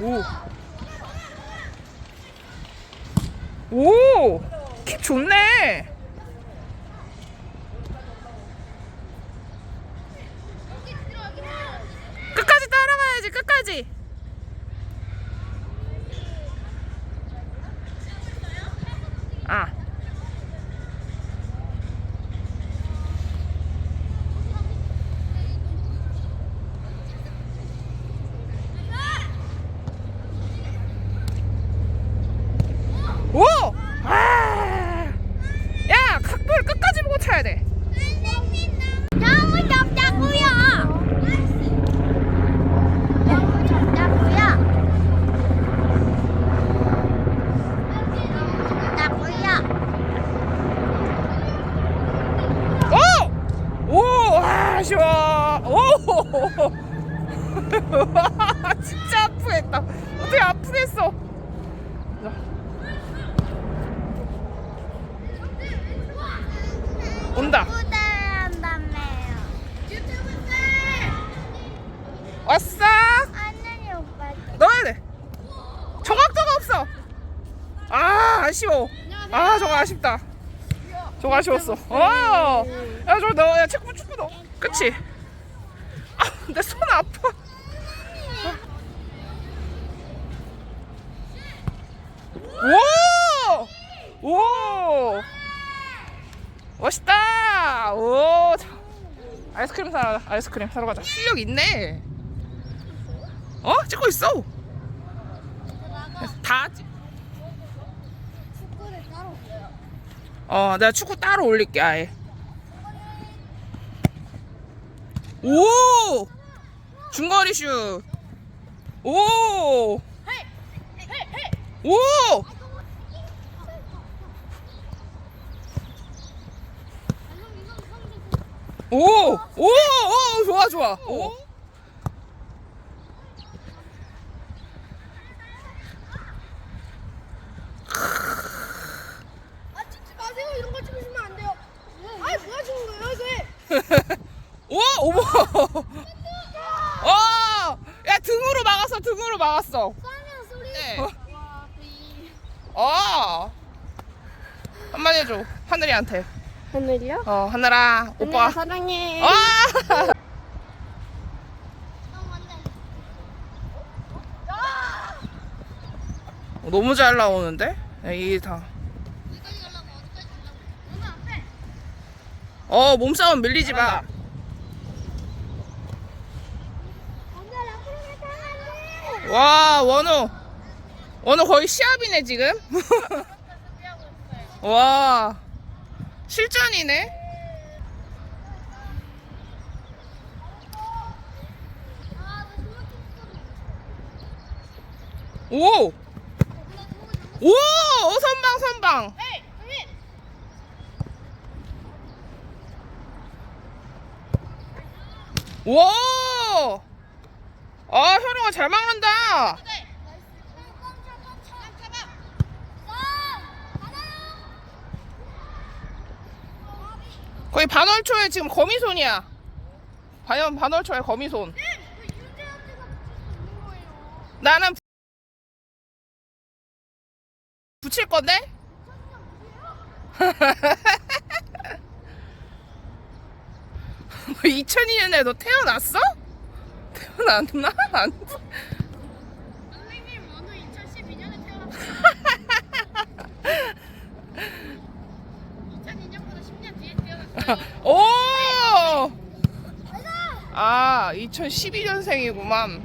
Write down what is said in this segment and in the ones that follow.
오. 오! 킥 좋네. 끝까지 따라가야지, 끝까지. 아. 오! 아! 야, 각볼 끝까지 보고 차야 돼. 너무 덥다고요. 너무 덥다고요. 덥다고요. 오! 오! 아, 아쉬워. 오! 진짜 아프겠다. 어떻게 아프겠어. 온다. 부담한다며요. 왔어? 안녕히 오빠. 넣어야 돼. 정확도가 없어. 아, 아쉬워. 아, 저거 아쉽다. 저거 아쉬웠어. 어. 야, 저거 넣어. 야, 축구 축구 넣어. 그치? 아, 내 손 아파. 오! 오! 멋있다. 오. 자, 아이스크림 사러 가자. 아이스크림 사러 가자. 실력 있네. 어? 찍고 있어. 다 찍- 축구를 따로 없어요. 어, 내가 축구 따로 올릴게 아예. 오! 중거리 슛. 오! 오! 오! 오! 오! 좋아 좋아. 오! 아 찍지 마세요. 이런 거 찍으시면 안 돼요. 아 뭐야 지금 거예요 이게? 오! 오버! 어! 야 등으로 막았어 등으로 막았어. 싸면 소리. 네. 와 비. 어. 한마디 해줘 하늘이한테. 하늘이요? 어 하늘아 오빠. 사랑해. 아! 어, 너무 잘 나오는데? 이 다. 어 몸싸움 밀리지 마. 와 원우 원우 거의 시합이네 지금. 와 실전이네. 오! 오! 어, 선방 선방. 와! 아, 현우가 잘 막는다. 거의 반월초에 지금 거미손이야. 과연 반월초에 거미손. 나는 붙일 건데? 뭐 2002년에 너 태어났어? 태어났나? 안 선생님 오늘 2012년에 태어났어요. 2002년보다 10년 뒤에 태어났어요. 오! 아, 2012년생이구만.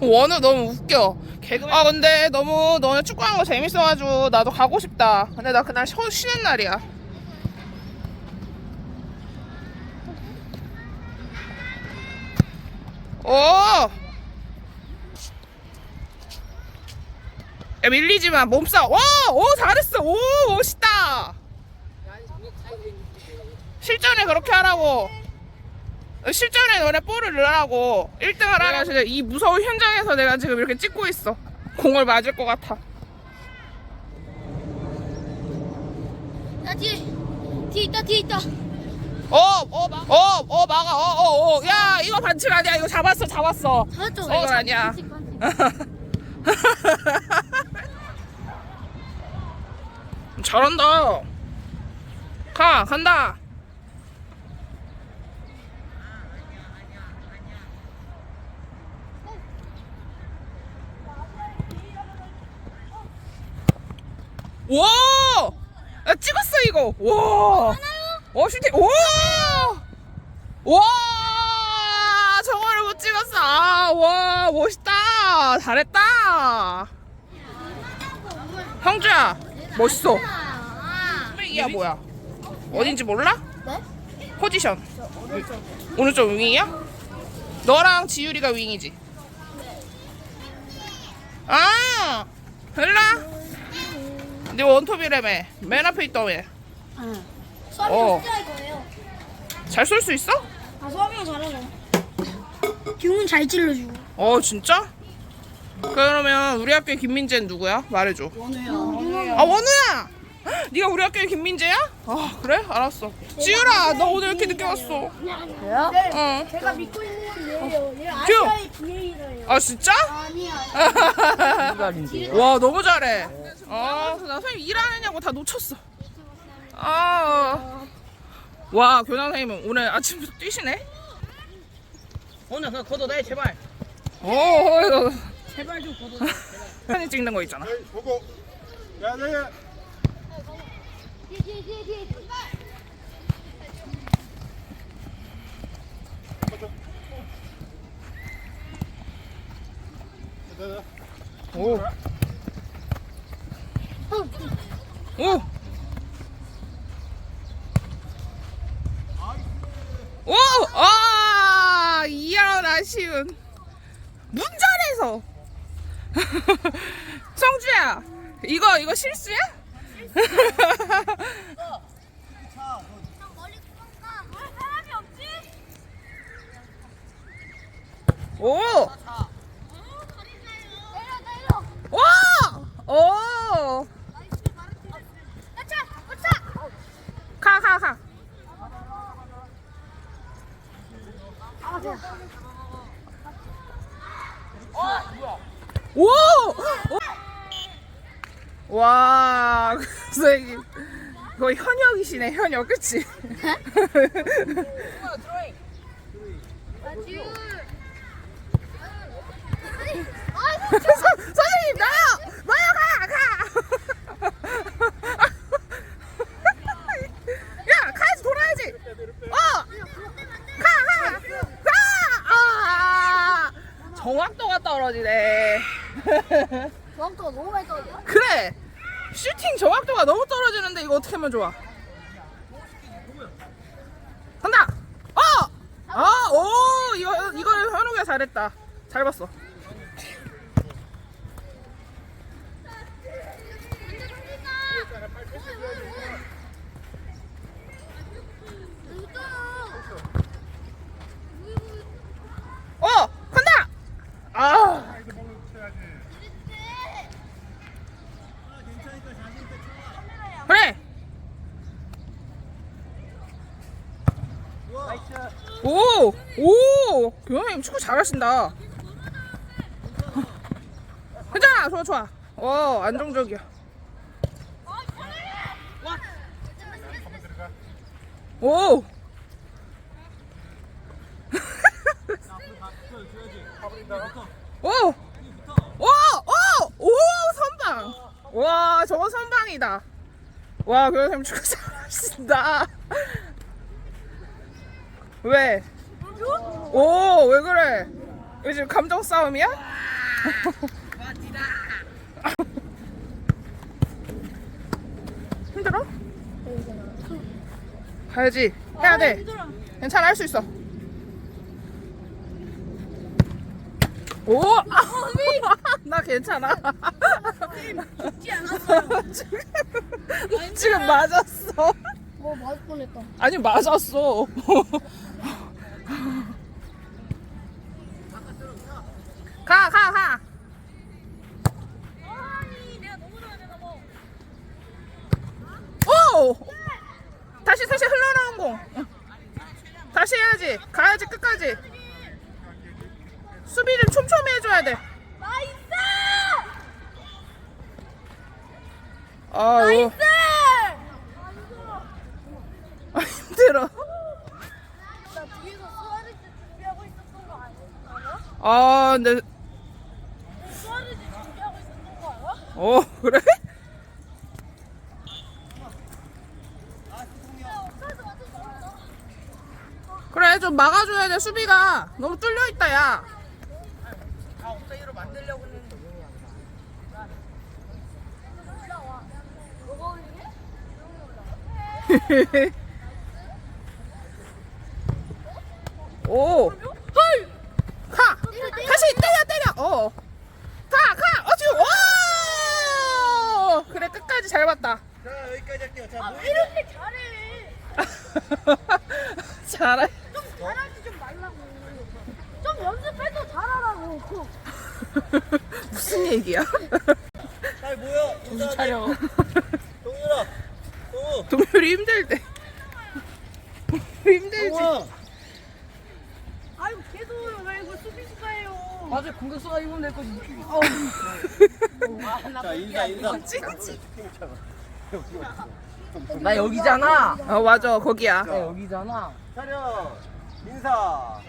원우 너무 웃겨. 개그맨. 아, 근데 너무 너네 축구하는 거 재밌어가지고 나도 가고 싶다. 근데 나 그날 쉬, 쉬는 날이야. 오! 야, 밀리지 마. 몸싸움. 와! 오, 잘했어. 오, 멋있다. 실전에 그렇게 하라고. 실전에 너네 볼을 넣으라고. 1등을 하라. 진짜 이 무서운 현장에서 내가 지금 이렇게 찍고 있어. 공을 맞을 것 같아. 나 뒤에 뒤에 있다 뒤에 있다. 어, 어, 막, 어, 어, 막아. 어, 어, 어. 오, 야, 이거 반칙 아니야. 이거 잡았어, 잡았어. 잡았죠? 이거 아니야. 반칙, 반칙. 잘한다. 가, 간다. 와! 야, 찍었어, 이거. 와! 어, 슈팅. 와! 와! 정화를 못 찍었어. 아, 와, 멋있다. 잘했다. 형주야, 멋있어. 이야 뭐야? 어딘지 몰라? 네? 포지션. 오른쪽 윙이야? 너랑 지유리가 윙이지. 아, 일라. 네 원톱이라며. 맨 앞에 있다며. 응. 수업이 어. 진짜 이거예요. 잘 쏠 수 있어? 아, 수업이가 잘하네. 기웅은 잘 찔러주고. 어, 진짜? 그러면 우리 학교의 김민재는 누구야? 말해줘. 원우야. 아 원우야! 네가 우리 학교의 김민재야? 아 그래? 알았어. 지유라, 너 오늘 이렇게 늦게 왔어? 그래요? 네. 응. 제가 믿고 있는 건 얘예요. 얘 기웅! 아시아의 BA래요. 아 진짜? 아니야. 와 너무 잘해. 아, 나 선생님 일하느냐고 다 놓쳤어. 아, 와 교장 선생님은 오늘 아침부터 뛰시네. 오늘 그거 걷어내 제발. 오, 이거 제발 좀 걷어내. 사진 찍는 거 있잖아. 보고. 야, 야. 오, 오, 오, 아, 이런 아쉬운 문전에서 성주야, 이거 이거 실수야? 오. 와, 오, 가차, 가차. 가, 아. 오! 와, 선생님. 거의 현역이시네, 현역, 그치? 서- 선생님, 나요! 나요, 가! 가! 야, 가야지, 돌아야지! 어! 가! 가! 가! 아! 정확도가 떨어지네. 정확도가 너무 많이 떨어져. 그래! 슈팅 정확도가 너무 떨어지는데 이거 어떻게 하면 좋아? 간다! 어 아 오! 이거 이거 현욱이가 잘했다. 잘 봤어 어 간다 아 그래. 오, 오, 교장님 축구 잘하신다. 괜찮아, 좋아, 좋아. 어, 안정적이야. 오. 오, 오, 오, 오, 선방. 와, 저거 선방이다. 와, 교장님 축구 잘하신다. 왜? 오, 왜 그래? 요즘 감정 싸움이야? 힘들어? 가야지. 해야 돼. 괜찮아, 할 수 있어. 오! 나 괜찮아. 지금 맞았어. 뭐 맞을 뻔했다. 아니 맞았어. 가, 가, 가. 오! 다시 다시 흘러나온 공. 응. 다시 해야지. 가야지 끝까지. 수비를 촘촘히 해줘야 돼. 나이스! 아유, 나이스! 아, 힘들어. 아, 근데? 어, 그래? 그래, 좀 막아줘야 돼, 수비가. 너무 뚫려있다, 야. 오. 헐! 어. 가, 가! 어, 지금, 오! 그래, 끝까지 잘 봤다. 자 여기까지 할게요. 자 아, 뭐왜 이렇게 잘해? 잘해. 좀 잘하지 좀 말라고. 좀 연습해도 잘하라고. 무슨 얘기야? 잘 모여. 정신 차려. 동윤아. 동우. 동물이 힘들 때. 동물이 힘들지. 동우. 아유, 계속 왜 이거 수비수가예요. 맞아 공격수가 입으면 될 거지. 자 인사 인사. 찍지. 나 여기잖아. 어, 맞아, 거기야. 나 여기잖아. 차렷. 인사.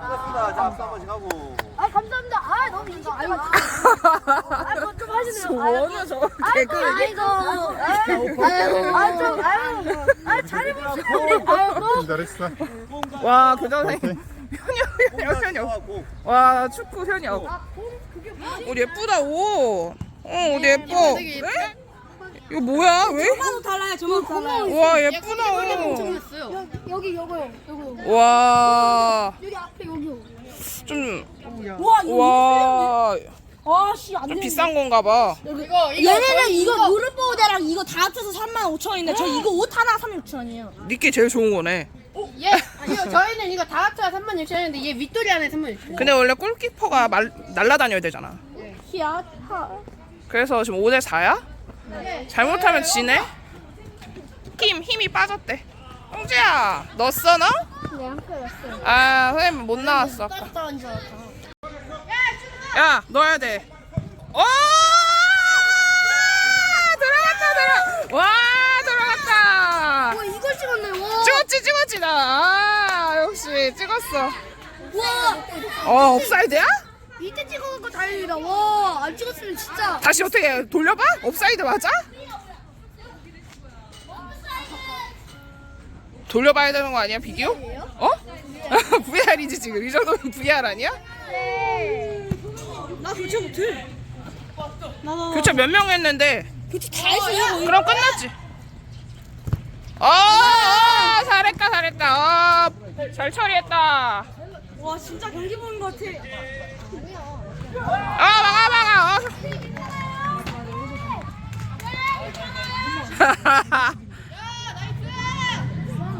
반갑습니다. 자 앞서 한 번씩 하고. 아, 감사합니다. 아, 너무 인사. 아유, 아, 뭐좀 하시네요. 전혀 저거 아이고, 개그. 아이고, 아이고, 아이고, 좀, 아이고, 아. 아이고. 잘했어. 와, 교장선생님. 현역, 현역, 현역. 와, 축구 현역. 우리 예쁘다, 옷. 어, 우리 예뻐. 이거 뭐야? 왜? 달라요, 저만 달라요. 와, 예쁘다. 여기, 여기, 요거요, 요거. 와, 여기 앞에 여기요. 좀, 와, 이거 와, 아, 씨, 안좀 돼. 비싼 건가 봐. 얘네는 이거 무릎 보호대랑 이거 다 합쳐서 3만 5천 원인데 저 이거 옷 하나 3만 6천 원이에요. 니께 제일 좋은 거네. 예, 아니요, 저희는 이거 다 합쳐야 3만 6천 원인데 얘 윗돌이 안에 3만 6천 원. 근데 원래 골키퍼가 말, 날라다녀야 되잖아. 히야, 하. 그래서 지금 5대 4야? 잘못하면 지네? 힘, 힘이 빠졌대. 홍지야, 넣었어, 너? 아, 선생님 못 나왔어. 아까. 야, 넣어야 돼. 오! 들어갔다, 들어. 와, 들어갔다. 와, 이걸 찍었네, 와. 찍었지, 찍었지, 나. 아, 역시 찍었어. 와, 어, 옵사이드야? 이때 찍어갖고 다행이다. 와, 안 찍었으면 진짜. 다시 어떻게 해? 돌려봐? 옵사이드 맞아? 돌려봐야 되는 거 아니야, 비디오? 어? VR이지, 지금. 이 정도면 VR 아니야? 나 교체 못해. 교체 몇 명 했는데? 교체 다 했어요. 그럼 끝났지. 어, 어, 잘했다, 잘했다. 어, 잘 처리했다. 와, 진짜 경기 보는 것 같아. 아, 막아, 막아. 어.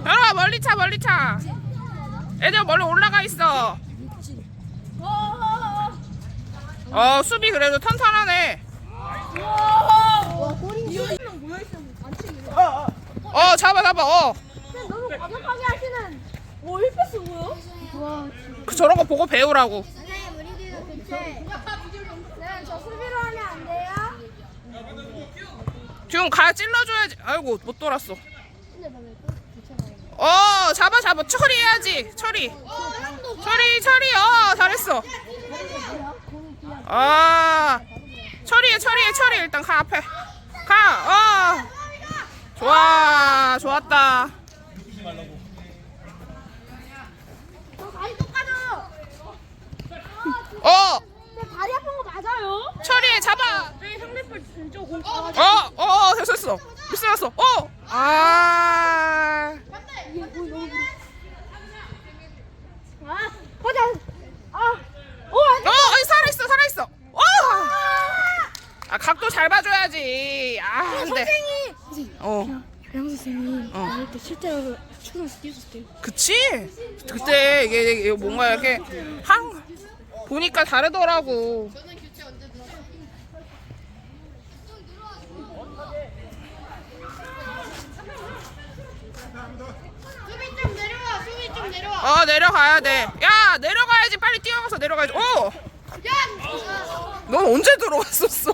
현아 멀리 차, 멀리 차. 애들 멀리 올라가 있어. 어, 수비 그래도 탄탄하네. 와. 어, 잡아, 잡아. 어. 너무 과격하게 하시는. 오, 1패스 뭐야? 와, 그 저런 거 보고 배우라고. 돼요? 지금 가 찔러줘야지. 아이고, 못 돌았어. 어, 잡아, 잡아. 처리해야지. 처리. 처리, 처리. 어, 잘했어. 아, 처리해, 처리해, 처리. 일단 가 앞에. 가. 어. 좋아, 좋았다. 저 다리 똑같아. 어, 근데 다리 아픈 거 맞아요? 처리해, 잡아. 네, 상대편 진짜 공. 어, 어, 어, 됐어, 됐어. 미스 났어. 어, 아, 이게 뭐 너무. 아, 보자. 아, 오, 안 돼. 어, 어이, 살아있어, 살아있어. 어. 아, 각도 잘 봐줘야지. 아, 안 돼. 선생님. 어. 양 선생님, 어. 어릴 때 실제로 초등학생 뛰었을 때. 그치? 그때 이게, 이게 뭔가 이렇게 한 보니까 다르더라고. 수비 좀 내려와, 수비 좀 내려와. 어 내려가야 돼 야 내려가야지 빨리 뛰어가서 내려가야지 오! 넌 언제 들어갔었어?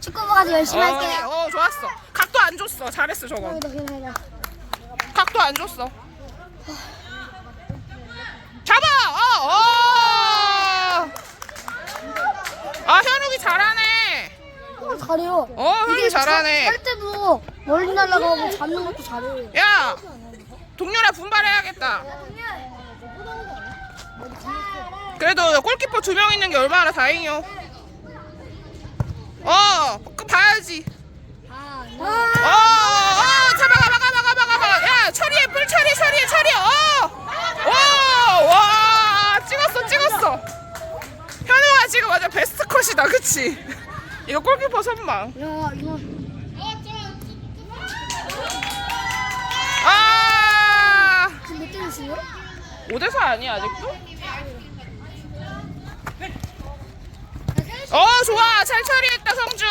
축구 보가지고 열심히 할게요. 어, 어 좋았어 각도 안 줬어 잘했어 저거 여기다, 여기다, 여기다. 각도 안 줬어 잡아 어, 어. 아 현욱이 잘하네 어, 잘해요. 어 현욱이 잘하네 할 때도 멀리 날아가고 잡는 것도 잘해요. 야 동료라 분발해야겠다 그래도 골키퍼 두 명 있는 게 얼마나 다행이요 어 그 봐야지 아, 어, 어, 어, 잡아가, 막아, 막아, 막아, 막아. 야, 처리해, 뿔 처리, 처리해, 처리해. 어, 오, 와, 찍었어, 찍었어. 현우가 지금 완전 베스트 컷이다, 그치? 이거 골키퍼 선망. 야, 이거 아, 지금 몇 점이시요? 5대4 아니야, 아직도? 어, 좋아. 잘 처리했다, 성주.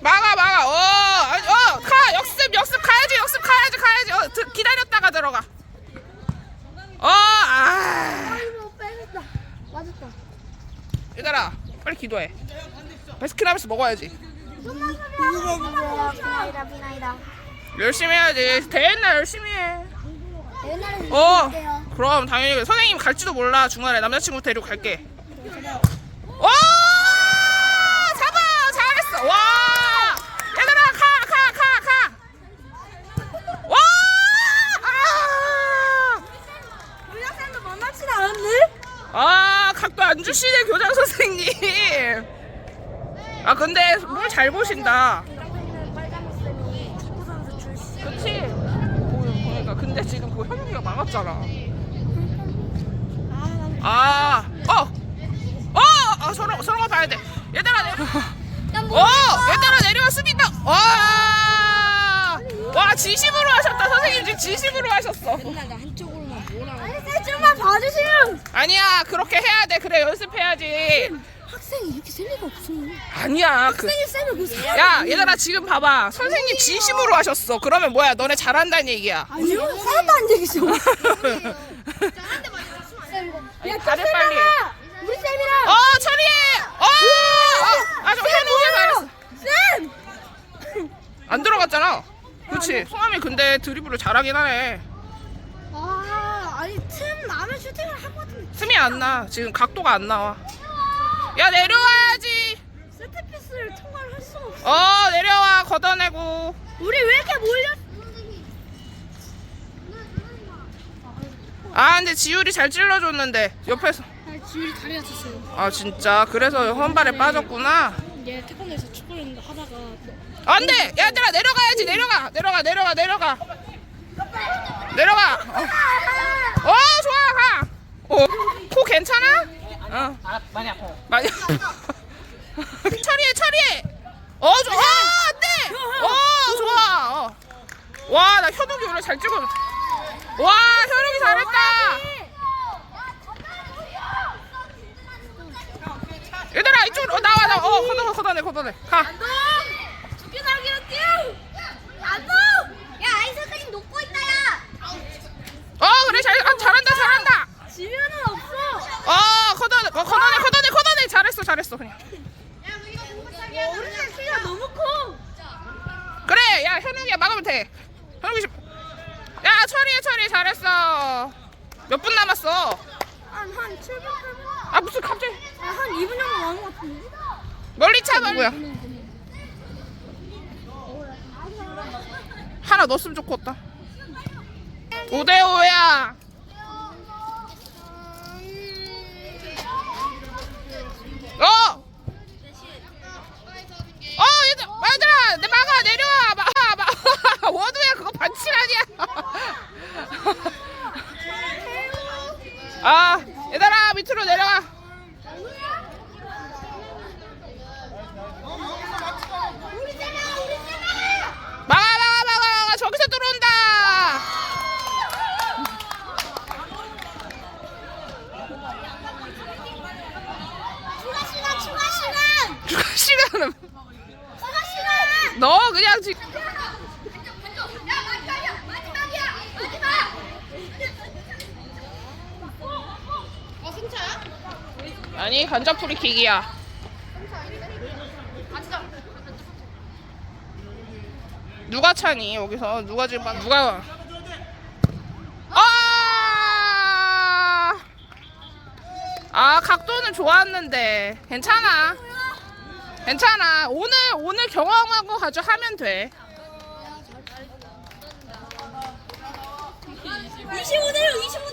막아, 막아. 어. 역습, 역습 가야지, 역습 가야지, 가야지. 어, 드, 기다렸다가 들어가. 어, 아. 이거 빼냈다. 맞았다. 얘들아, 빨리 기도해. 베스킨라빈스 먹어야지. 좀만 소리 해주세요. 비나이다, 비나이다. 열심히 열심히 해야지. 대회 날 열심히 해. 옛날에 어, 요 그럼 당연히 선생님 갈지도 몰라. 중간에 남자친구 데리고 갈게. 오! 잡아! 잘했어. 와! 얘들아, 가, 가, 가, 가. 와! 아! 우리학생도 만나진 않았네? 아, 주시네, 교장 선생님. 아, 근데 뭘잘 보신다. 그치? 보니까. 근데 지금 그거 현욱이가 막았잖아. 아, 어! 어! 아, 서로, 서로가 봐야 돼. 얘들아, 내려. 어! 얘들아, 내려와, 수빈다! 와! 와, 진심으로 하셨다. 선생님 지금 진심으로 하셨어. 좀만 봐주세요. 아니야, 그렇게 해야 돼. 그래, 연습해야지. 학생이 이렇게 셀 리가 없어요. 아니야, 그. 학생이 쌤을 그 사람. 야, 얘들아, 지금 봐봐. 선생님 진심으로 하셨어. 그러면 뭐야? 너네 잘한다는 얘기야. 아니요, 하나도 안 되겠어. 아니, 다들 빨리. 해. 우리 쌤이랑. 어, 처리해! 어! 어! 아, 저 현욱이 잘했어. 쌤! 안 들어갔잖아. 그렇지. 송함이 근데 드리블을 잘하긴 하네. 아, 아니, 틈 틈이 안 나. 지금 각도가 안 나와. 야, 내려와야지. 세트피스를 통과를 할 수가 없어. 어, 내려와. 걷어내고. 우리 왜 이렇게 몰려? 아, 근데 지율이 잘 찔러줬는데. 옆에서. 아, 지율이 다리 다쳤어요. 아, 진짜. 그래서 헌발에 빠졌구나. 얘 태권도에서 축구를 하다가 안 돼! 얘들아, 내려가야지. 내려가. 내려가, 내려가, 내려가. 내려가. 어, 어 좋아. 가. 어, 코 괜찮아? 어. 아, 많이 아파. 많이 처리해 처리해. 어 좋아. 어, 안 돼 어 좋아. 어. 와 나 현욱이 오늘 잘 찍어. 와 현욱이 잘했다. 얘들아 이쪽으로 어, 나와 나와. 어 걷어내 걷어내 걷어내. 가 죽여나기로 뛰어! 안 돼! 야, 아이 선생님 녹고 있다, 야! 어 그래 잘 아, 잘한다 잘한다 지면은 없어! 어 걷어내 어, 걷어내 걷어내 걷어내 잘했어 그냥 쌤 키가 너무 커! 그래 야 현욱이야 막으면 돼 현욱이 좀- 야 처리해 처리 잘했어 몇 분 남았어 한, 한 7분, 8분? 아 무슨 갑자기 아, 한 2분 정도 남은 것 같은데? 멀리 차 누구야 하나 넣었으면 좋겠 너 그냥 지 아니 간접 프리킥이야. 누가 차니 여기서? 누가 지금 막- 누가 아! 아 각도는 좋았는데. 괜찮아. 괜찮아. 오늘 오늘 경험하고 가져 하면 돼. 25대 1 25대 1